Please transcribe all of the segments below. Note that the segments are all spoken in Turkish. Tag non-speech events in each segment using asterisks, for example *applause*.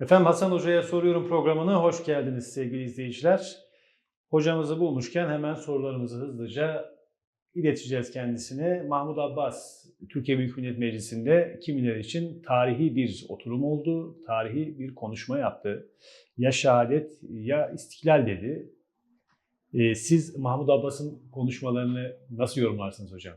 Efendim Hasan Hoca'ya soruyorum programına hoş geldiniz sevgili izleyiciler. Hocamızı bulmuşken hemen sorularımızı hızlıca ileteceğiz kendisine. Mahmut Abbas, Türkiye Büyük Millet Meclisi'nde kimileri için tarihi bir oturum oldu, tarihi bir konuşma yaptı. Ya şehadet ya istiklal dedi. Ee, siz Mahmut Abbas'ın konuşmalarını nasıl yorumlarsınız hocam?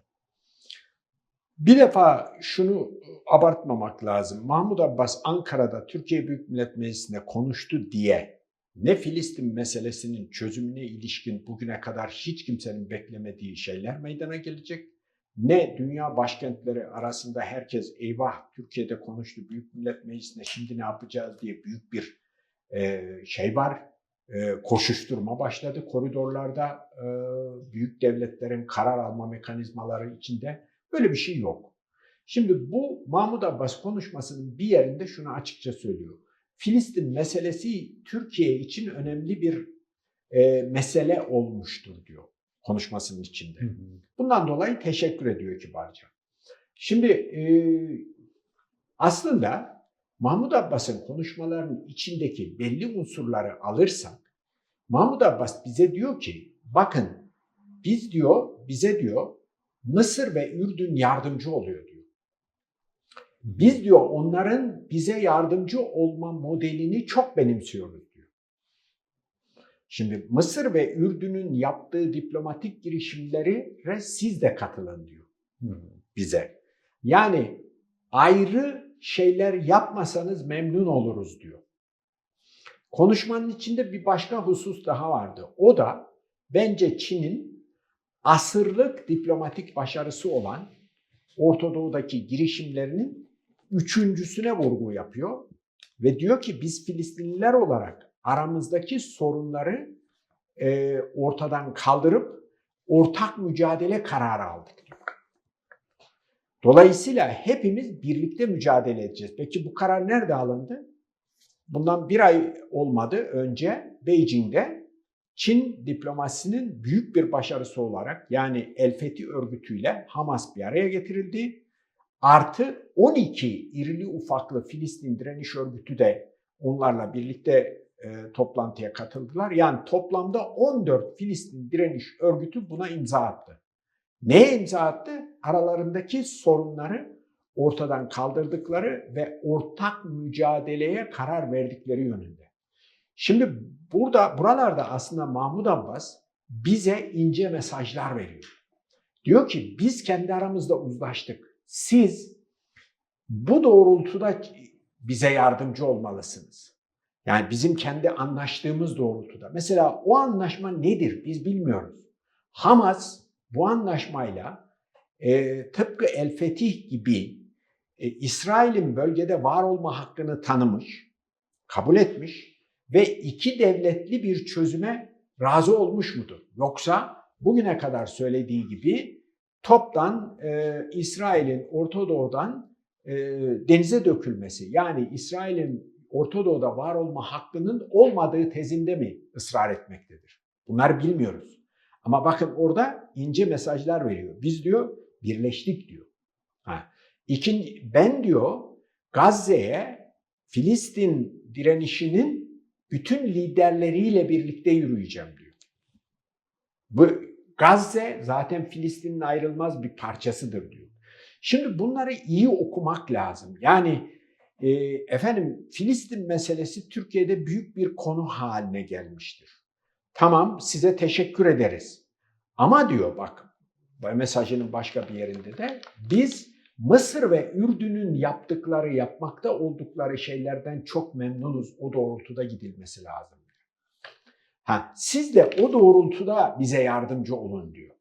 Bir defa şunu abartmamak lazım. Mahmut Abbas Ankara'da Türkiye Büyük Millet Meclisi'nde konuştu diye ne Filistin meselesinin çözümüne ilişkin bugüne kadar hiç kimsenin beklemediği şeyler meydana gelecek. Ne dünya başkentleri arasında herkes eyvah Türkiye'de konuştu Büyük Millet Meclisi'nde şimdi ne yapacağız diye büyük bir e, şey var. E, koşuşturma başladı koridorlarda e, büyük devletlerin karar alma mekanizmaları içinde. Böyle bir şey yok. Şimdi bu Mahmut Abbas konuşmasının bir yerinde şunu açıkça söylüyor. Filistin meselesi Türkiye için önemli bir e, mesele olmuştur diyor konuşmasının içinde. Bundan dolayı teşekkür ediyor kibarca. Şimdi e, aslında Mahmut Abbas'ın konuşmalarının içindeki belli unsurları alırsak Mahmut Abbas bize diyor ki bakın biz diyor bize diyor Mısır ve Ürdün yardımcı oluyor diyor. Biz diyor onların bize yardımcı olma modelini çok benimsiyoruz diyor. Şimdi Mısır ve Ürdün'ün yaptığı diplomatik girişimlere siz de katılın diyor bize. Yani ayrı şeyler yapmasanız memnun oluruz diyor. Konuşmanın içinde bir başka husus daha vardı. O da bence Çin'in asırlık diplomatik başarısı olan Orta Doğu'daki girişimlerinin üçüncüsüne vurgu yapıyor. Ve diyor ki biz Filistinliler olarak aramızdaki sorunları e, ortadan kaldırıp ortak mücadele kararı aldık diyor. Dolayısıyla hepimiz birlikte mücadele edeceğiz. Peki bu karar nerede alındı? Bundan bir ay olmadı önce Beijing'de Çin diplomasisinin büyük bir başarısı olarak yani El Fethi örgütüyle Hamas bir araya getirildi. Artı 12 irili ufaklı Filistin direniş örgütü de onlarla birlikte e, toplantıya katıldılar. Yani toplamda 14 Filistin direniş örgütü buna imza attı. Neye imza attı? Aralarındaki sorunları ortadan kaldırdıkları ve ortak mücadeleye karar verdikleri yönünde. Şimdi burada buralarda aslında Mahmut Abbas bize ince mesajlar veriyor. Diyor ki biz kendi aramızda uzlaştık. Siz bu doğrultuda bize yardımcı olmalısınız. Yani bizim kendi anlaştığımız doğrultuda. Mesela o anlaşma nedir biz bilmiyoruz. Hamas bu anlaşmayla e, tıpkı El Fetih gibi e, İsrail'in bölgede var olma hakkını tanımış, kabul etmiş ve iki devletli bir çözüme razı olmuş mudur? Yoksa bugüne kadar söylediği gibi toptan e, İsrail'in Orta Doğu'dan e, denize dökülmesi yani İsrail'in Orta Doğu'da var olma hakkının olmadığı tezinde mi ısrar etmektedir? Bunları bilmiyoruz. Ama bakın orada ince mesajlar veriyor. Biz diyor birleştik diyor. Ha. İkinci, ben diyor Gazze'ye Filistin direnişinin bütün liderleriyle birlikte yürüyeceğim diyor. Bu Gazze zaten Filistin'in ayrılmaz bir parçasıdır diyor. Şimdi bunları iyi okumak lazım. Yani e, efendim Filistin meselesi Türkiye'de büyük bir konu haline gelmiştir. Tamam size teşekkür ederiz. Ama diyor bak mesajının başka bir yerinde de biz Mısır ve Ürdün'ün yaptıkları, yapmakta oldukları şeylerden çok memnunuz. O doğrultuda gidilmesi lazım. Ha, siz de o doğrultuda bize yardımcı olun diyor.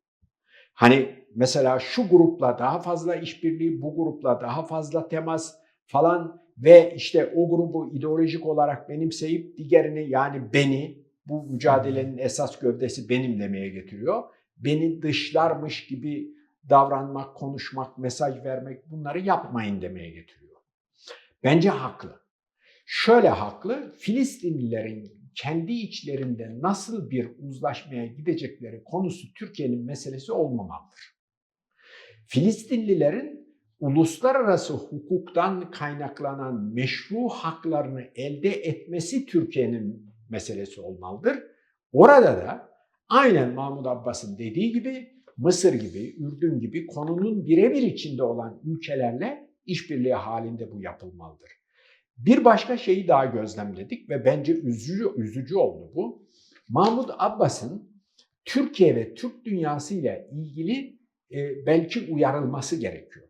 Hani mesela şu grupla daha fazla işbirliği, bu grupla daha fazla temas falan ve işte o grubu ideolojik olarak benimseyip diğerini yani beni bu mücadelenin esas gövdesi benim demeye getiriyor. Beni dışlarmış gibi davranmak, konuşmak, mesaj vermek bunları yapmayın demeye getiriyor. Bence haklı. Şöyle haklı, Filistinlilerin kendi içlerinde nasıl bir uzlaşmaya gidecekleri konusu Türkiye'nin meselesi olmamalıdır. Filistinlilerin uluslararası hukuktan kaynaklanan meşru haklarını elde etmesi Türkiye'nin meselesi olmalıdır. Orada da aynen Mahmut Abbas'ın dediği gibi Mısır gibi, Ürdün gibi konunun birebir içinde olan ülkelerle işbirliği halinde bu yapılmalıdır. Bir başka şeyi daha gözlemledik ve bence üzücü, üzücü oldu bu. Mahmut Abbas'ın Türkiye ve Türk dünyası ile ilgili e, belki uyarılması gerekiyor.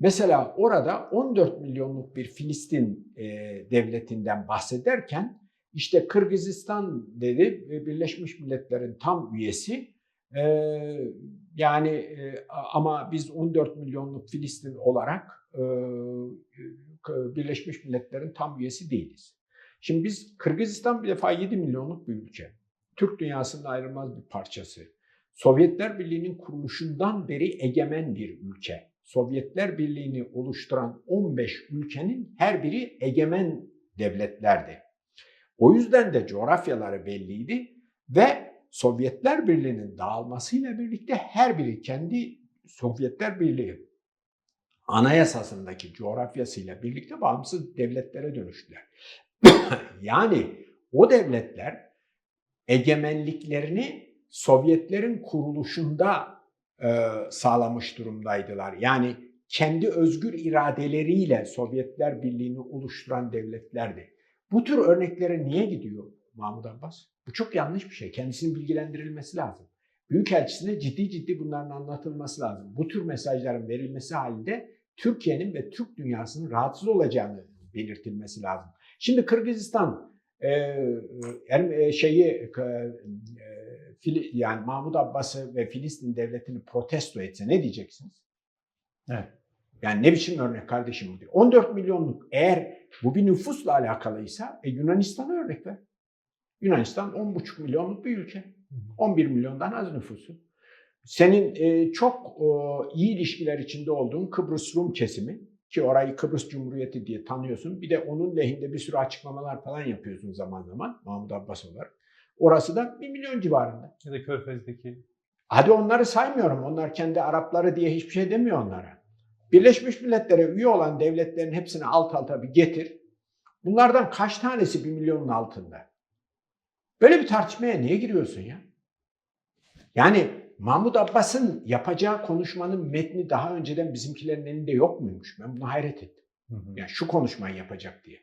Mesela orada 14 milyonluk bir Filistin e, devletinden bahsederken işte Kırgızistan dedi Birleşmiş Milletler'in tam üyesi. E, yani e, ama biz 14 milyonluk Filistin olarak e, Birleşmiş Milletler'in tam üyesi değiliz. Şimdi biz Kırgızistan bir defa 7 milyonluk bir ülke. Türk dünyasının ayrılmaz bir parçası. Sovyetler Birliği'nin kuruluşundan beri egemen bir ülke. Sovyetler Birliği'ni oluşturan 15 ülkenin her biri egemen devletlerdi. O yüzden de coğrafyaları belliydi ve Sovyetler Birliği'nin dağılmasıyla birlikte her biri kendi Sovyetler Birliği anayasasındaki coğrafyasıyla birlikte bağımsız devletlere dönüştüler. *coughs* yani o devletler egemenliklerini Sovyetlerin kuruluşunda e, sağlamış durumdaydılar. Yani kendi özgür iradeleriyle Sovyetler Birliği'ni oluşturan devletlerdi. Bu tür örneklere niye gidiyor Mahmut Abbas? Bu çok yanlış bir şey. Kendisinin bilgilendirilmesi lazım. Büyükelçisine ciddi ciddi bunların anlatılması lazım. Bu tür mesajların verilmesi halinde Türkiye'nin ve Türk dünyasının rahatsız olacağını belirtilmesi lazım. Şimdi Kırgızistan e, e, şeyi e, yani Mahmut Abbas'ı ve Filistin devletini protesto etse ne diyeceksiniz? Evet. Yani ne biçim örnek kardeşim bu diyor. 14 milyonluk eğer bu bir nüfusla alakalıysa e, Yunanistan'a örnek ver. Yunanistan 10,5 milyonluk bir ülke. 11 milyondan az nüfusu. Senin e, çok e, iyi ilişkiler içinde olduğun Kıbrıs Rum kesimi ki orayı Kıbrıs Cumhuriyeti diye tanıyorsun. Bir de onun lehinde bir sürü açıklamalar falan yapıyorsun zaman zaman Mahmut Abbas olarak. Orası da 1 milyon civarında. Ya da Körfez'deki. Hadi onları saymıyorum. Onlar kendi Arapları diye hiçbir şey demiyor onlara. Birleşmiş Milletler'e üye olan devletlerin hepsini alt alta bir getir. Bunlardan kaç tanesi 1 milyonun altında? Böyle bir tartışmaya niye giriyorsun ya? Yani Mahmut Abbas'ın yapacağı konuşmanın metni daha önceden bizimkilerin elinde yok muymuş? Ben buna hayret ettim. Hı hı. Yani şu konuşmayı yapacak diye.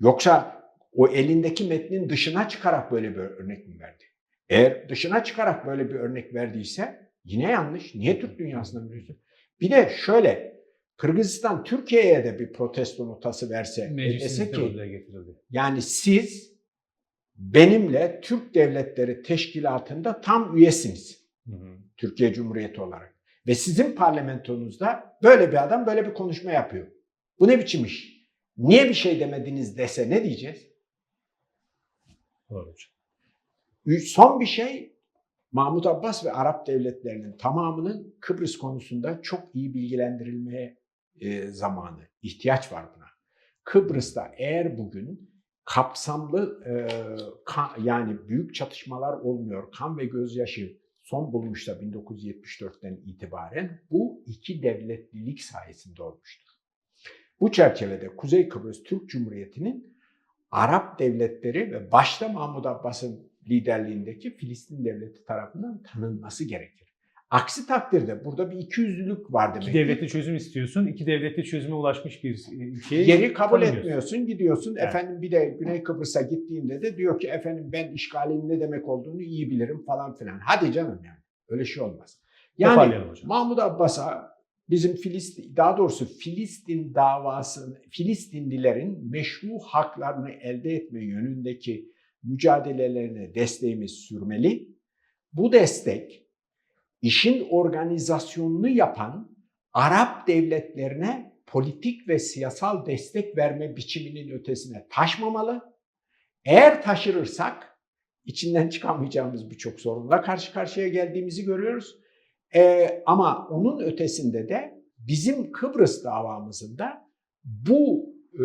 Yoksa o elindeki metnin dışına çıkarak böyle bir örnek mi verdi? Eğer dışına çıkarak böyle bir örnek verdiyse yine yanlış. Niye Türk dünyasına veriyorsun? Bir de şöyle Kırgızistan Türkiye'ye de bir protesto notası verse ve dese ki yani siz benimle Türk Devletleri Teşkilatı'nda tam üyesiniz. Hı hı. Türkiye Cumhuriyeti olarak. Ve sizin parlamentonuzda böyle bir adam böyle bir konuşma yapıyor. Bu ne biçim iş? Niye bir şey demediniz dese ne diyeceğiz? Doğru Son bir şey Mahmut Abbas ve Arap devletlerinin tamamının Kıbrıs konusunda çok iyi bilgilendirilmeye e, zamanı, ihtiyaç var buna. Kıbrıs'ta eğer bugün kapsamlı e, ka- yani büyük çatışmalar olmuyor, kan ve gözyaşı son bulmuşta 1974'ten itibaren bu iki devletlilik sayesinde olmuştur. Bu çerçevede Kuzey Kıbrıs Türk Cumhuriyeti'nin Arap devletleri ve başta Mahmud Abbas'ın liderliğindeki Filistin devleti tarafından tanınması gerekir. Aksi takdirde burada bir ikiyüzlülük var demek. İki ki. devletli çözüm istiyorsun. İki devletli çözüme ulaşmış bir ülkeyi Geri kabul tanımıyorsun. etmiyorsun, gidiyorsun. Evet. Efendim bir de Güney Kıbrıs'a gittiğinde de diyor ki efendim ben işgalin ne demek olduğunu iyi bilirim falan filan. Hadi canım yani. Öyle şey olmaz. Yani. Mahmud Abbas'a bizim Filistin, daha doğrusu Filistin davası, Filistinlilerin meşru haklarını elde etme yönündeki mücadelelerine desteğimiz sürmeli. Bu destek işin organizasyonunu yapan Arap devletlerine politik ve siyasal destek verme biçiminin ötesine taşmamalı. Eğer taşırırsak içinden çıkamayacağımız birçok sorunla karşı karşıya geldiğimizi görüyoruz. Ee, ama onun ötesinde de bizim Kıbrıs davamızın da bu e,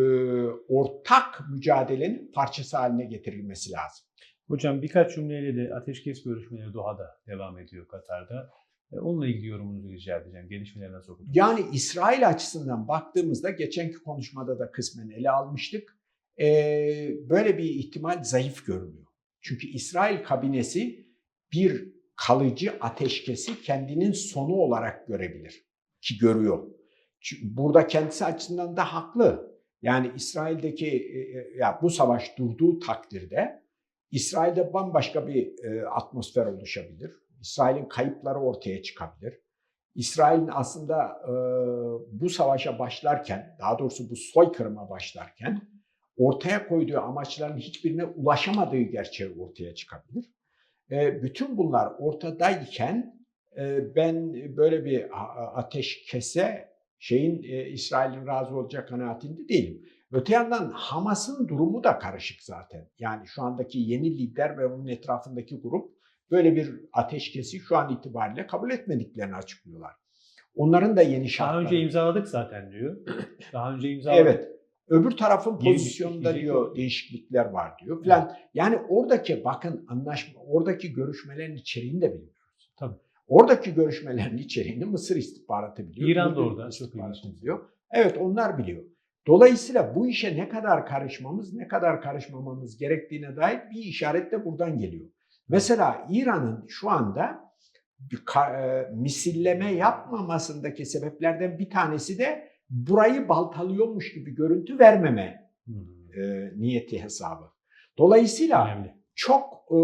ortak mücadelenin parçası haline getirilmesi lazım. Hocam birkaç cümleyle de ateşkes görüşmeleri Doha'da devam ediyor Katar'da. E, Onunla ilgili yorumunuzu rica edeceğim. Gelişmeleri nasıl okudunuz? Yani İsrail açısından baktığımızda geçenki konuşmada da kısmen ele almıştık. Ee, böyle bir ihtimal zayıf görünüyor. Çünkü İsrail kabinesi bir kalıcı ateşkesi kendinin sonu olarak görebilir ki görüyor. Burada kendisi açısından da haklı. Yani İsrail'deki e, e, ya bu savaş durduğu takdirde İsrail'de bambaşka bir e, atmosfer oluşabilir. İsrail'in kayıpları ortaya çıkabilir. İsrail'in aslında e, bu savaşa başlarken, daha doğrusu bu soykırıma başlarken ortaya koyduğu amaçların hiçbirine ulaşamadığı gerçeği ortaya çıkabilir. E, bütün bunlar ortadayken e, ben böyle bir ateşkese şeyin e, İsrail'in razı olacak kanaatinde değilim. Öte yandan Hamas'ın durumu da karışık zaten. Yani şu andaki yeni lider ve onun etrafındaki grup böyle bir ateşkesi şu an itibariyle kabul etmediklerini açıklıyorlar. Onların da yeni şartları. Daha önce imzaladık zaten diyor. *clears throat* Daha önce imzaladık. Evet. Öbür tarafın pozisyonunda şey diyor değişiklikler var diyor falan. Yani oradaki bakın anlaşma, oradaki görüşmelerin içeriğini de bilmiyoruz. Tabii. Oradaki görüşmelerin içeriğini Mısır istihbaratı biliyor. İran da orada, çok istihbaratı biliyor. Evet onlar biliyor. Dolayısıyla bu işe ne kadar karışmamız, ne kadar karışmamamız gerektiğine dair bir işaret de buradan geliyor. Mesela İran'ın şu anda e, misilleme yapmamasındaki sebeplerden bir tanesi de burayı baltalıyormuş gibi görüntü vermeme Hmm. e, niyeti hesabı. Dolayısıyla Önemli. çok e,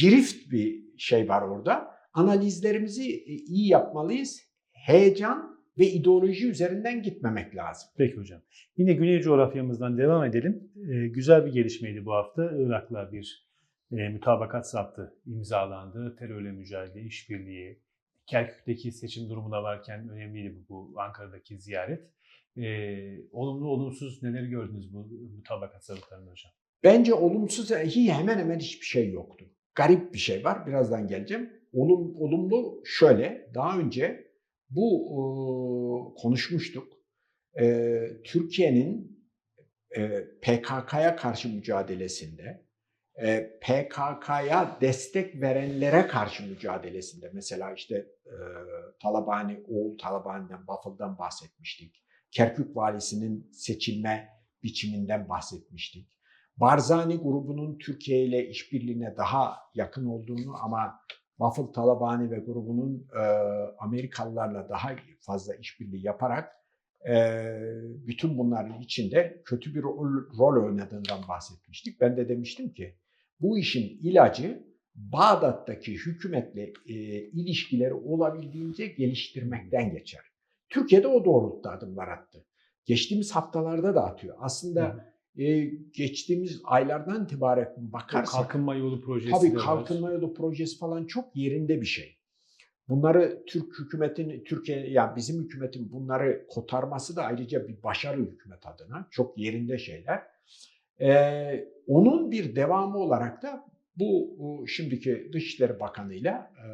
girift bir şey var orada. Analizlerimizi e, iyi yapmalıyız. Heyecan ve ideoloji üzerinden gitmemek lazım. Peki hocam. Yine Güney coğrafyamızdan devam edelim. Ee, güzel bir gelişmeydi bu hafta. Irak'la bir e, mütabakat zaptı imzalandı. Terörle mücadele, işbirliği. Kerkük'teki seçim durumu da varken önemliydi bu, bu Ankara'daki ziyaret. Ee, olumlu olumsuz neleri gördünüz bu mütabakat zabıtlarında hocam? Bence olumsuz hi- hemen hemen hiçbir şey yoktu. Garip bir şey var. Birazdan geleceğim. Olum, olumlu şöyle. Daha önce bu e, konuşmuştuk. E, Türkiye'nin e, PKK'ya karşı mücadelesinde, e, PKK'ya destek verenlere karşı mücadelesinde, mesela işte e, Talabani, oğul Talabani'den, Bafıl'dan bahsetmiştik. Kerkük valisinin seçilme biçiminden bahsetmiştik. Barzani grubunun Türkiye ile işbirliğine daha yakın olduğunu ama Waffle Talabani ve grubunun e, Amerikalılarla daha fazla işbirliği yaparak e, bütün bunların içinde kötü bir rol, rol oynadığından bahsetmiştik. Ben de demiştim ki bu işin ilacı Bağdat'taki hükümetle e, ilişkileri olabildiğince geliştirmekten geçer. Türkiye'de o doğrultuda adımlar attı. Geçtiğimiz haftalarda da atıyor. Aslında e, geçtiğimiz aylardan itibaren bakarsak Kalkınma yolu projesi tabii var. kalkınma yolu projesi falan çok yerinde bir şey. Bunları Türk hükümetin, Türkiye yani bizim hükümetin bunları kotarması da ayrıca bir başarı hükümet adına. Çok yerinde şeyler. Ee, onun bir devamı olarak da bu bu şimdiki Dışişleri Bakanı'yla, e,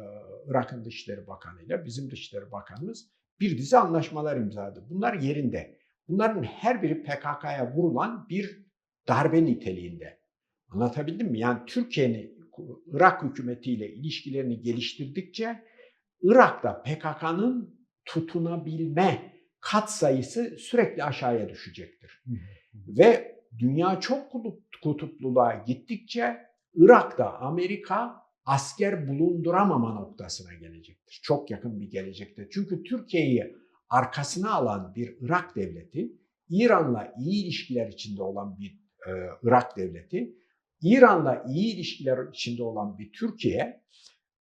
Irak'ın Dışişleri Bakanı'yla bizim Dışişleri Bakanımız bir dizi anlaşmalar imzaladı. Bunlar yerinde. Bunların her biri PKK'ya vurulan bir darbe niteliğinde. Anlatabildim mi? Yani Türkiye'nin Irak hükümetiyle ilişkilerini geliştirdikçe Irak'ta PKK'nın tutunabilme kat sayısı sürekli aşağıya düşecektir. Ve dünya çok kutup- kutupluluğa gittikçe Irak'ta Amerika asker bulunduramama noktasına gelecektir. Çok yakın bir gelecekte. Çünkü Türkiye'yi arkasına alan bir Irak devleti, İran'la iyi ilişkiler içinde olan bir e, Irak devleti, İran'la iyi ilişkiler içinde olan bir Türkiye,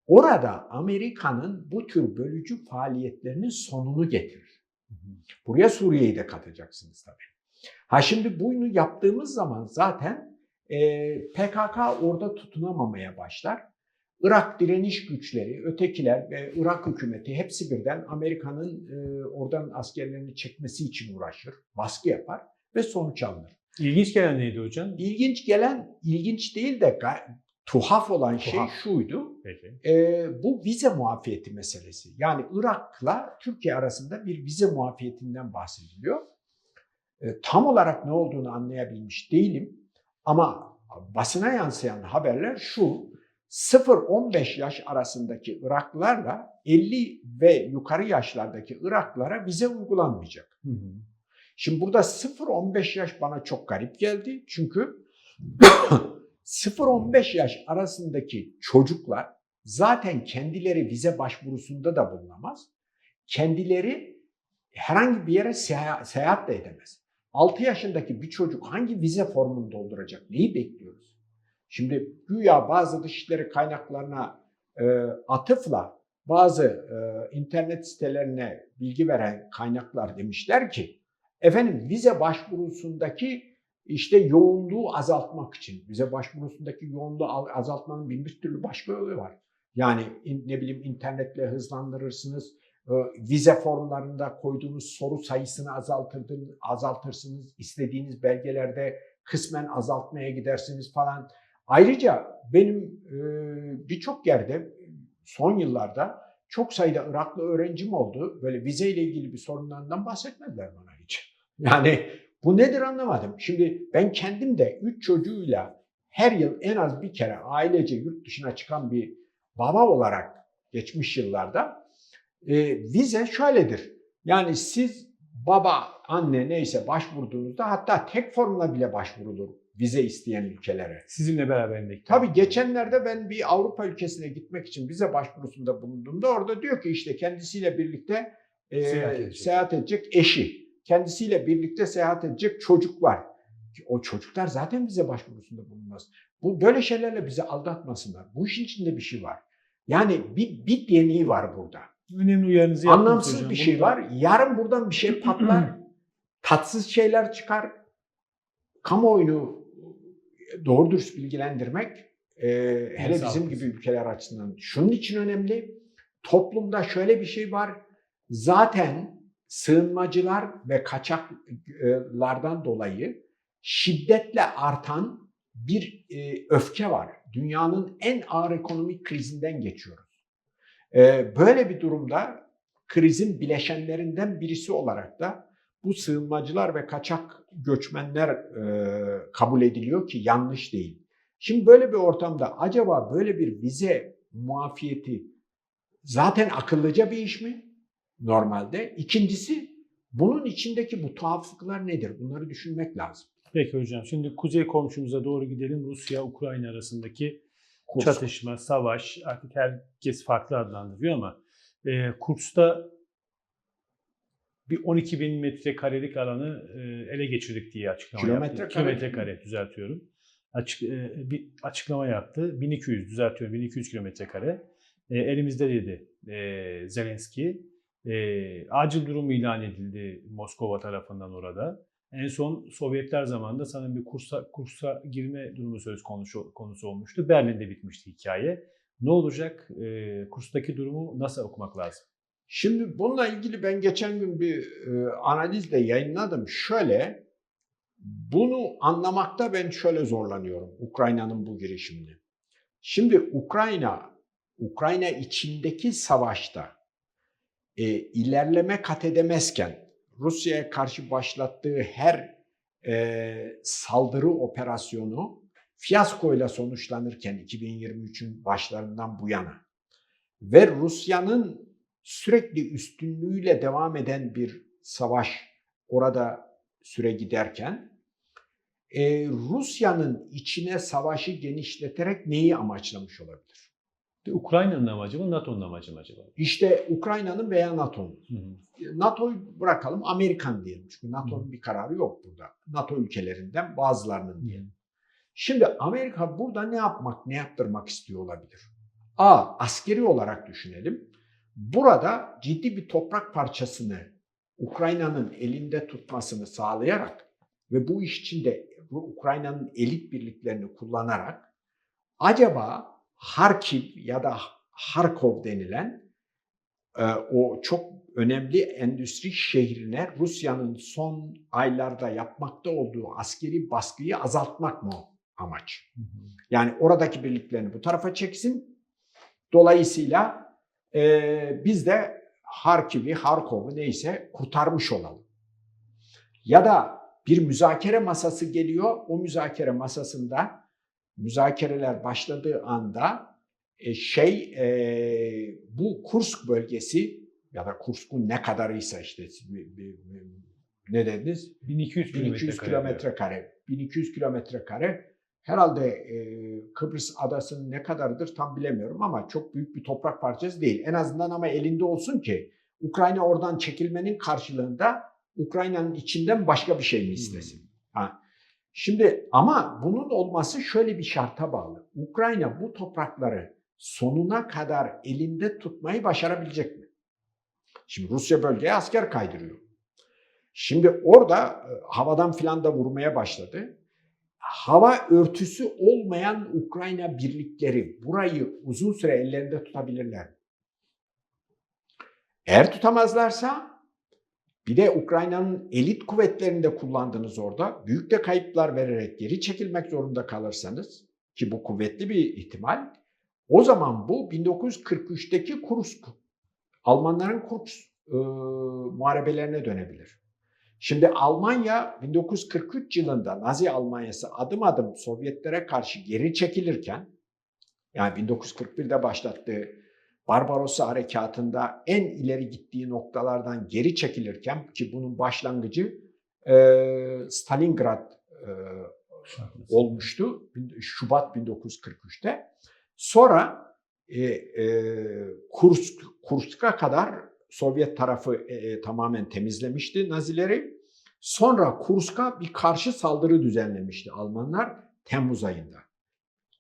orada Amerika'nın bu tür bölücü faaliyetlerinin sonunu getirir. Buraya Suriye'yi de katacaksınız tabii. Ha şimdi bunu yaptığımız zaman zaten e, PKK orada tutunamamaya başlar. Irak direniş güçleri, ötekiler ve Irak hükümeti hepsi birden Amerika'nın e, oradan askerlerini çekmesi için uğraşır, baskı yapar ve sonuç alınır. İlginç gelen neydi hocam? İlginç gelen, ilginç değil de tuhaf olan şey Tuhaf. şuydu. Peki. E, bu vize muafiyeti meselesi. Yani Irak'la Türkiye arasında bir vize muafiyetinden bahsediliyor. E, tam olarak ne olduğunu anlayabilmiş değilim. Ama basına yansıyan haberler şu. 0-15 yaş arasındaki Iraklılarla 50 ve yukarı yaşlardaki Iraklılara vize uygulanmayacak. Hı hı. Şimdi burada 0-15 yaş bana çok garip geldi. Çünkü *coughs* 0-15 yaş arasındaki çocuklar zaten kendileri vize başvurusunda da bulunamaz. Kendileri herhangi bir yere seya- seyahat de edemez. 6 yaşındaki bir çocuk hangi vize formunu dolduracak? Neyi bekliyoruz? Şimdi güya bazı dışişleri kaynaklarına e, atıfla bazı e, internet sitelerine bilgi veren kaynaklar demişler ki efendim vize başvurusundaki işte yoğunluğu azaltmak için vize başvurusundaki yoğunluğu al- azaltmanın bin bir türlü başka yolu var. Yani ne bileyim internetle hızlandırırsınız, e, vize formlarında koyduğunuz soru sayısını azaltırsınız, istediğiniz belgelerde kısmen azaltmaya gidersiniz falan. Ayrıca benim e, birçok yerde son yıllarda çok sayıda Iraklı öğrencim oldu. Böyle vize ile ilgili bir sorunlarından bahsetmediler bana hiç. Yani bu nedir anlamadım. Şimdi ben kendim de üç çocuğuyla her yıl en az bir kere ailece yurt dışına çıkan bir baba olarak geçmiş yıllarda e, vize şöyledir. Yani siz baba, anne neyse başvurduğunuzda hatta tek formla bile başvurulur vize isteyen ülkelere. Sizinle beraberindeki. Tabii geçenlerde ben bir Avrupa ülkesine gitmek için vize başvurusunda bulunduğumda orada diyor ki işte kendisiyle birlikte e, Seyahat seyahat, edecek. edecek eşi, kendisiyle birlikte seyahat edecek çocuklar. O çocuklar zaten vize başvurusunda bulunmaz. Bu böyle şeylerle bizi aldatmasınlar. Bu işin içinde bir şey var. Yani bir bit yeniği var burada. Önemli uyarınızı Anlamsız hocam. bir şey Bunu da- var. Yarın buradan bir şey *clears throat* patlar. tatsız şeyler çıkar. Kamuoyunu doğru dürüst bilgilendirmek e, hele Neyse, bizim gibi ülkeler açısından şunun için önemli. Toplumda şöyle bir şey var. Zaten sığınmacılar ve kaçaklardan dolayı şiddetle artan bir e, öfke var. Dünyanın en ağır ekonomik krizinden geçiyoruz. E, böyle bir durumda krizin bileşenlerinden birisi olarak da bu sığınmacılar ve kaçak göçmenler e, kabul ediliyor ki yanlış değil. Şimdi böyle bir ortamda acaba böyle bir vize muafiyeti zaten akıllıca bir iş mi normalde? İkincisi bunun içindeki bu tuhaflıklar nedir? Bunları düşünmek lazım. Peki hocam şimdi kuzey komşumuza doğru gidelim. Rusya-Ukrayna arasındaki Kurs. çatışma, savaş artık herkes farklı adlandırıyor ama e, Kursk'ta bir 12 bin metrekarelik alanı e, ele geçirdik diye açıklama Kilometre yaptı. kare Kilometre kare düzeltiyorum. Açık, e, bir açıklama yaptı. 1200 düzeltiyorum 1200 kilometre kare. E, elimizde dedi Zelenski. Acil durum ilan edildi Moskova tarafından orada. En son Sovyetler zamanında sanırım bir kursa, kursa girme durumu söz konusu, konusu olmuştu. Berlin'de bitmişti hikaye. Ne olacak? E, kurstaki durumu nasıl okumak lazım? Şimdi bununla ilgili ben geçen gün bir e, analizle yayınladım. Şöyle, bunu anlamakta ben şöyle zorlanıyorum Ukrayna'nın bu girişimini. Şimdi Ukrayna, Ukrayna içindeki savaşta e, ilerleme kat edemezken Rusya'ya karşı başlattığı her e, saldırı operasyonu fiyaskoyla sonuçlanırken 2023'ün başlarından bu yana ve Rusya'nın sürekli üstünlüğüyle devam eden bir savaş orada süre giderken e, Rusya'nın içine savaşı genişleterek neyi amaçlamış olabilir? Ukrayna'nın amacı mı, NATO'nun amacı mı acaba? İşte Ukrayna'nın veya NATO'nun. Hı. NATO'yu bırakalım Amerikan diyelim. Çünkü NATO'nun bir kararı yok burada. NATO ülkelerinden bazılarının diyelim. Şimdi Amerika burada ne yapmak, ne yaptırmak istiyor olabilir? A. Askeri olarak düşünelim. Burada ciddi bir toprak parçasını Ukrayna'nın elinde tutmasını sağlayarak ve bu iş için de Ukrayna'nın elit birliklerini kullanarak acaba Harkiv ya da Harkov denilen e, o çok önemli endüstri şehrine Rusya'nın son aylarda yapmakta olduğu askeri baskıyı azaltmak mı amaç? Yani oradaki birliklerini bu tarafa çeksin. Dolayısıyla e, biz de Harkiv'i, Harkov'u neyse kurtarmış olalım. Ya da bir müzakere masası geliyor. O müzakere masasında müzakereler başladığı anda e, şey e, bu Kursk bölgesi ya da Kursk'un ne kadarıysa işte ne dediniz? 1200 1200 kilometre kilometre kare. 1200 kilometre kare. Herhalde e, Kıbrıs adasının ne kadardır tam bilemiyorum ama çok büyük bir toprak parçası değil. En azından ama elinde olsun ki Ukrayna oradan çekilmenin karşılığında Ukrayna'nın içinden başka bir şey mi istesin? Ha. Şimdi ama bunun olması şöyle bir şarta bağlı. Ukrayna bu toprakları sonuna kadar elinde tutmayı başarabilecek mi? Şimdi Rusya bölgeye asker kaydırıyor. Şimdi orada e, havadan filan da vurmaya başladı. Hava örtüsü olmayan Ukrayna birlikleri burayı uzun süre ellerinde tutabilirler. Eğer tutamazlarsa bir de Ukrayna'nın elit kuvvetlerini de kullandınız orada. Büyük de kayıplar vererek geri çekilmek zorunda kalırsanız ki bu kuvvetli bir ihtimal. O zaman bu 1943'teki Kursk, Almanların Kursk e, muharebelerine dönebilir. Şimdi Almanya 1943 yılında Nazi Almanyası adım adım Sovyetlere karşı geri çekilirken yani 1941'de başlattığı Barbarossa harekatında en ileri gittiği noktalardan geri çekilirken ki bunun başlangıcı e, Stalingrad e, olmuştu Şubat 1943'te. Sonra e, e, Kursk, Kursk'a kadar Sovyet tarafı e, e, tamamen temizlemişti Nazileri. Sonra Kursk'a bir karşı saldırı düzenlemişti Almanlar Temmuz ayında.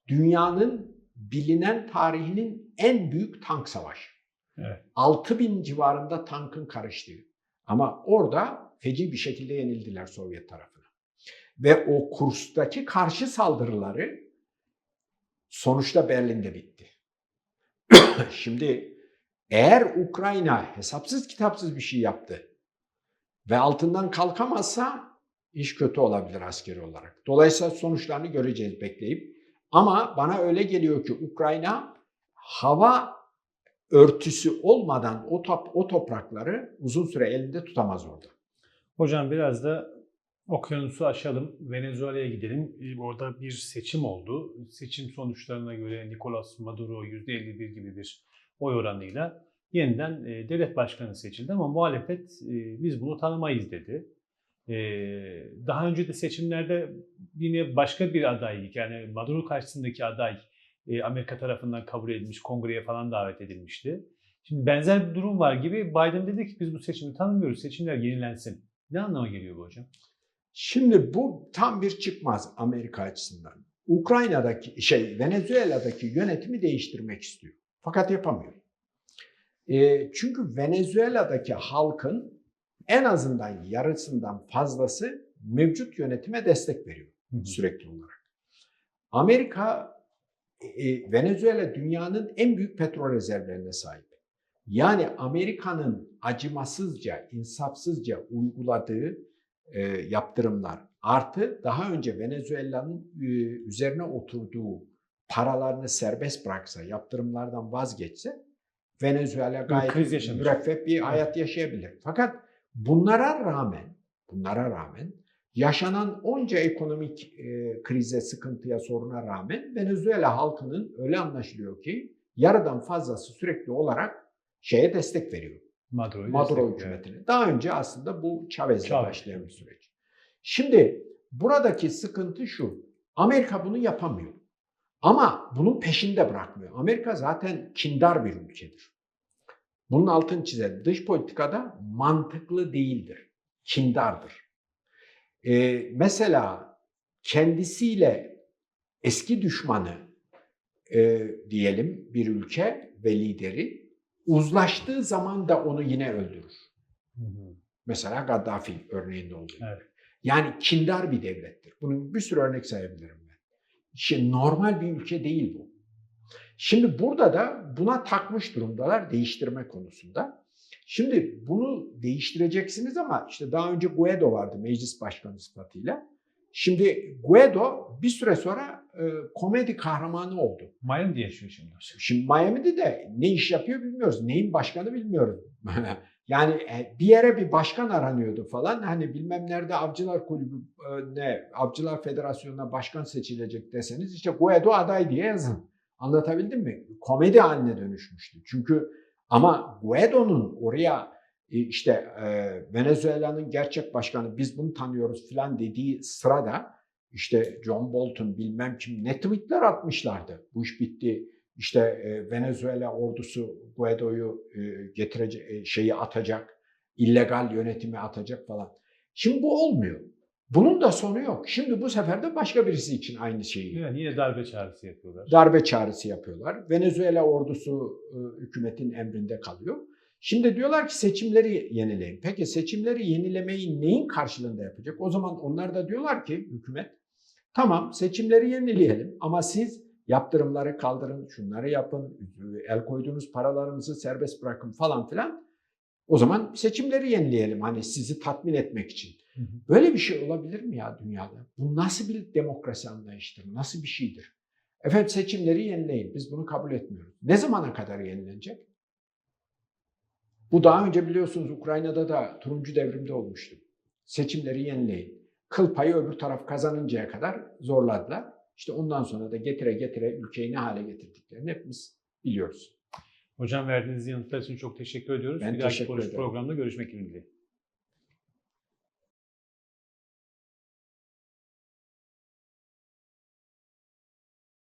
Dünyanın bilinen tarihinin en büyük tank savaşı. Evet. 6000 civarında tankın karıştığı. Ama orada feci bir şekilde yenildiler Sovyet tarafına. Ve o Kursk'taki karşı saldırıları sonuçta Berlin'de bitti. *clears throat* Şimdi eğer Ukrayna hesapsız kitapsız bir şey yaptı ve altından kalkamazsa iş kötü olabilir askeri olarak. Dolayısıyla sonuçlarını göreceğiz bekleyip. Ama bana öyle geliyor ki Ukrayna hava örtüsü olmadan o, top, o toprakları uzun süre elinde tutamaz orada. Hocam biraz da okyanusu aşalım. Venezuela'ya gidelim. Ee, Orada bir seçim oldu. Seçim sonuçlarına göre Nicolas Maduro %51 gibi bir oy oranıyla yeniden e, devlet başkanı seçildi ama muhalefet e, biz bunu tanımayız dedi. E, daha önce de seçimlerde yine başka bir aday yani Maduro karşısındaki aday e, Amerika tarafından kabul edilmiş, kongreye falan davet edilmişti. Şimdi benzer bir durum var gibi Biden dedi ki biz bu seçimi tanımıyoruz, seçimler yenilensin. Ne anlama geliyor bu hocam? Şimdi bu tam bir çıkmaz Amerika açısından. Ukrayna'daki şey Venezuela'daki yönetimi değiştirmek istiyor. Fakat yapamıyor. E, çünkü Venezuela'daki halkın en azından yarısından fazlası mevcut yönetime destek veriyor sürekli olarak. Amerika e, Venezuela dünyanın en büyük petrol rezervlerine sahip. Yani Amerika'nın acımasızca, insafsızca uyguladığı e, yaptırımlar artı daha önce Venezuela'nın e, üzerine oturduğu paralarını serbest bıraksa, yaptırımlardan vazgeçse Venezuela gayet kriz yaşamış. müreffeh bir hayat yaşayabilir. Fakat bunlara rağmen, bunlara rağmen yaşanan onca ekonomik e, krize, sıkıntıya, soruna rağmen Venezuela halkının öyle anlaşılıyor ki yarıdan fazlası sürekli olarak şeye destek veriyor. Maduro destekliyor. hükümetine. Daha önce aslında bu Chavez'le Chavez. başlayan bir süreç. Şimdi buradaki sıkıntı şu. Amerika bunu yapamıyor. Ama bunun peşinde bırakmıyor. Amerika zaten kindar bir ülkedir. Bunun altını çizelim. Dış politikada mantıklı değildir. Kindardır. Ee, mesela kendisiyle eski düşmanı e, diyelim bir ülke ve lideri uzlaştığı zaman da onu yine öldürür. Hı hı. Mesela Gaddafi örneğinde olduğu gibi. Evet. Yani kindar bir devlettir. Bunun bir sürü örnek sayabilirim ben. Şimdi normal bir ülke değil bu. Şimdi burada da buna takmış durumdalar değiştirme konusunda. Şimdi bunu değiştireceksiniz ama işte daha önce Guaido vardı meclis başkanı sıfatıyla. Şimdi Guaido bir süre sonra e, komedi kahramanı oldu. Miami'de yaşıyor şimdi. Şimdi Miami'de de ne iş yapıyor bilmiyoruz. Neyin başkanı bilmiyoruz. *laughs* yani e, bir yere bir başkan aranıyordu falan. Hani bilmem nerede Avcılar Kulübü e, ne Avcılar Federasyonu'na başkan seçilecek deseniz işte Guaido aday diye yazın. Anlatabildim mi? Komedi haline dönüşmüştü. Çünkü ama Guaido'nun oraya e, işte e, Venezuela'nın gerçek başkanı biz bunu tanıyoruz filan dediği sırada işte John Bolton bilmem kim ne tweetler atmışlardı. Bu iş bitti. İşte e, Venezuela ordusu Guaido'yu e, getirecek e, şeyi atacak. illegal yönetimi atacak falan. Şimdi bu olmuyor. Bunun da sonu yok. Şimdi bu sefer de başka birisi için aynı şeyi Yani yine darbe çağrısı yapıyorlar. darbe çağrısı yapıyorlar. Venezuela ordusu e, hükümetin emrinde kalıyor. Şimdi diyorlar ki seçimleri yenileyin. Peki seçimleri yenilemeyi neyin karşılığında yapacak? O zaman onlar da diyorlar ki hükümet tamam seçimleri yenileyelim ama siz yaptırımları kaldırın, şunları yapın, el koyduğunuz paralarımızı serbest bırakın falan filan. O zaman seçimleri yenileyelim hani sizi tatmin etmek için. Böyle bir şey olabilir mi ya dünyada? Bu nasıl bir demokrasi anlayışıdır? Nasıl bir şeydir? Efendim seçimleri yenileyin. Biz bunu kabul etmiyoruz. Ne zamana kadar yenilenecek? Bu daha önce biliyorsunuz Ukrayna'da da turuncu devrimde olmuştu. Seçimleri yenileyin. Kıl payı öbür taraf kazanıncaya kadar zorladılar. İşte ondan sonra da getire getire ülkeyi ne hale getirdiklerini hepimiz biliyoruz. Hocam verdiğiniz yanıtlar için çok teşekkür ediyoruz. Ben bir dahaki teşekkür ederim. programda görüşmek ümidiyle.